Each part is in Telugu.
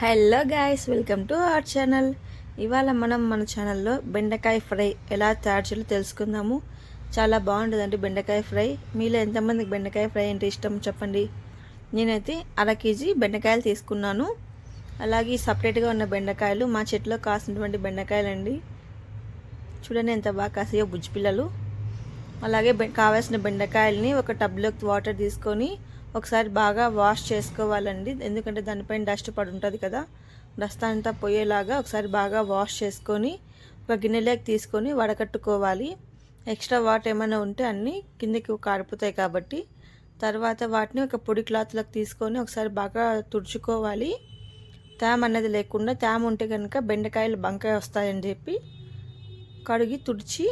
Hello guys welcome to our channel ఇవాళ మనం మన ఛానల్లో బెండకాయ ఫ్రై ఎలా తయారు చేయాలో తెలుసుకుందాము. చాలా బాగుంటుందండి బెండకాయ ఫ్రై. మీలో ఎంతమందికి బెండకాయ ఫ్రై అంటే ఇష్టం చెప్పండి. నేనైతే అర కేజీ బెండకాయలు తీసుకున్నాను. అలాగే సపరేట్గా ఉన్న బెండకాయలు మా చెట్లో కాసినటువంటి బెండకాయలు అండి చూడండి ఎంత బాగా కాసాయో బుజ్జిపిల్లలు. అలాగే కావాల్సిన బెండకాయలని ఒక టబ్లోకి వాటర్ తీసుకొని ఒకసారి బాగా వాష్ చేసుకోవాలండి. ఎందుకంటే దానిపైన డస్ట్ పడి ఉంటుంది కదా. డస్ట్ అంతా పోయేలాగా ఒకసారి బాగా వాష్ చేసుకొని ఒక గిన్నెలోకి తీసుకొని వడకట్టుకోవాలి. ఎక్స్ట్రా వాటర్ ఏమైనా ఉంటే అన్నీ కిందకి కారిపోతాయి కాబట్టి. తర్వాత వాటిని ఒక పొడి క్లాత్లోకి తీసుకొని ఒకసారి బాగా తుడుచుకోవాలి. తేమ అనేది లేకుండా తేమ ఉంటే కనుక బెండకాయలు బంకాయ వస్తాయని చెప్పి కడిగి తుడిచి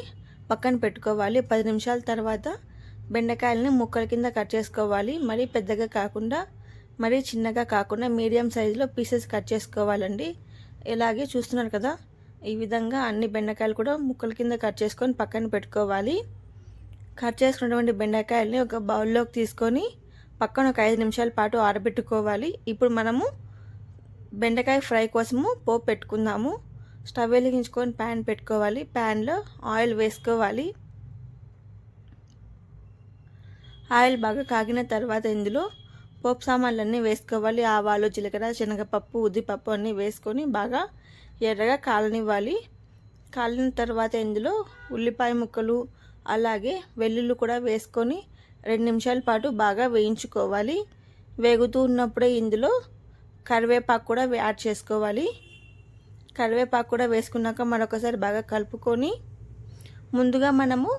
పక్కన పెట్టుకోవాలి. పది నిమిషాల తర్వాత బెండకాయలని ముక్కల కింద కట్ చేసుకోవాలి. మరీ పెద్దగా కాకుండా మరీ చిన్నగా కాకుండా మీడియం సైజులో పీసెస్ కట్ చేసుకోవాలండి. ఇలాగే చూస్తున్నారు కదా ఈ విధంగా అన్ని బెండకాయలు కూడా ముక్కల కింద కట్ చేసుకొని పక్కన పెట్టుకోవాలి. కట్ చేసుకున్నటువంటి బెండకాయలని ఒక బౌల్లోకి తీసుకొని పక్కన ఒక ఐదు నిమిషాల పాటు ఆరబెట్టుకోవాలి. ఇప్పుడు మనము బెండకాయ ఫ్రై కోసము పోపు పెట్టుకుందాము. స్టవ్ వెలిగించుకొని ప్యాన్ పెట్టుకోవాలి. ప్యాన్లో ఆయిల్ వేసుకోవాలి. ఆయిల్ బాగా కాగిన తర్వాత ఇందులో పోపు సామాన్లన్నీ వేసుకోవాలి. ఆవాలు జీలకర్ర శనగపప్పు ఉద్దిపప్పు అన్నీ వేసుకొని బాగా ఎర్రగా కాలనివ్వాలి. కాలిన తర్వాత ఇందులో ఉల్లిపాయ ముక్కలు అలాగే వెల్లుల్లి కూడా వేసుకొని రెండు నిమిషాల పాటు బాగా వేయించుకోవాలి. వేగుతూ ఉన్నప్పుడే ఇందులో కరివేపాకు కూడా యాడ్ చేసుకోవాలి. కరివేపాకు కూడా వేసుకున్నాక మరొకసారి బాగా కలుపుకొని ముందుగా మనము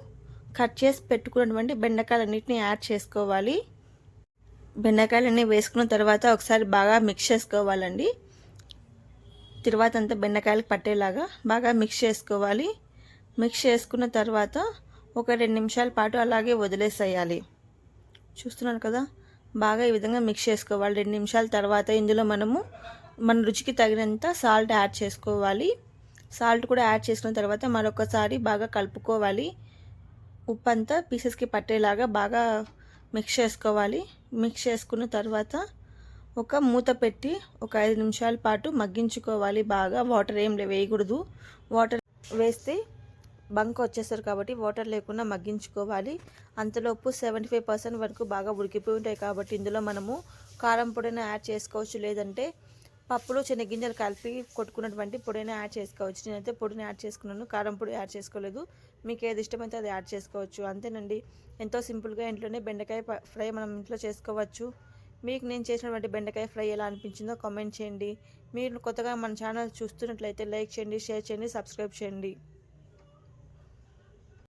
కట్ చేసి పెట్టుకున్నటువంటి బెండకాయలన్నింటినీ యాడ్ చేసుకోవాలి. బెండకాయలన్నీ వేసుకున్న తర్వాత ఒకసారి బాగా మిక్స్ చేసుకోవాలండి. తర్వాత అంతా బెండకాయలకు పట్టేలాగా బాగా మిక్స్ చేసుకోవాలి. మిక్స్ చేసుకున్న తర్వాత ఒక రెండు నిమిషాల పాటు అలాగే వదిలేసేయాలి. చూస్తున్నాను కదా? బాగా ఈ విధంగా మిక్స్ చేసుకోవాలి. రెండు నిమిషాల తర్వాత ఇందులో మనము మన రుచికి తగినంత సాల్ట్ యాడ్ చేసుకోవాలి. సాల్ట్ కూడా యాడ్ చేసుకున్న తర్వాత మరొకసారి బాగా కలుపుకోవాలి. ఉప్పు అంతా పీసెస్కి పట్టేలాగా బాగా మిక్స్ చేసుకోవాలి. మిక్స్ చేసుకున్న తర్వాత ఒక మూత పెట్టి ఒక ఐదు నిమిషాల పాటు మగ్గించుకోవాలి. బాగా వాటర్ ఏం వేయకూడదు. వాటర్ వేస్తే బంక్ వచ్చేస్తారు కాబట్టి వాటర్ లేకుండా మగ్గించుకోవాలి. అంతలోపు సెవెంటీ ఫైవ్ పర్సెంట్ వరకు బాగా ఉడికిపోయి ఉంటాయి కాబట్టి ఇందులో మనము కారం పొడిని యాడ్ చేసుకోవచ్చు. లేదంటే పప్పులు గింజలు కలిపి కొట్టుకున్నటువంటి పొడిని యాడ్ చేసుకోవచ్చు. నేనైతే పొడిని యాడ్ చేసుకున్నాను. కారం పొడి యాడ్ చేసుకోలేదు. మీకు ఏది ఇష్టమైతే అది యాడ్ చేసుకోవచ్చు. అంతేనండి. ఎంతో సింపుల్గా ఇంట్లోనే బెండకాయ ఫ్రై మనం ఇంట్లో చేసుకోవచ్చు. మీకు నేను చేసినటువంటి బెండకాయ ఫ్రై ఎలా అనిపించిందో కామెంట్ చేయండి. మీరు కొత్తగా మన ఛానల్ చూస్తున్నట్లయితే లైక్ చేయండి షేర్ చేయండి సబ్స్క్రైబ్ చేయండి.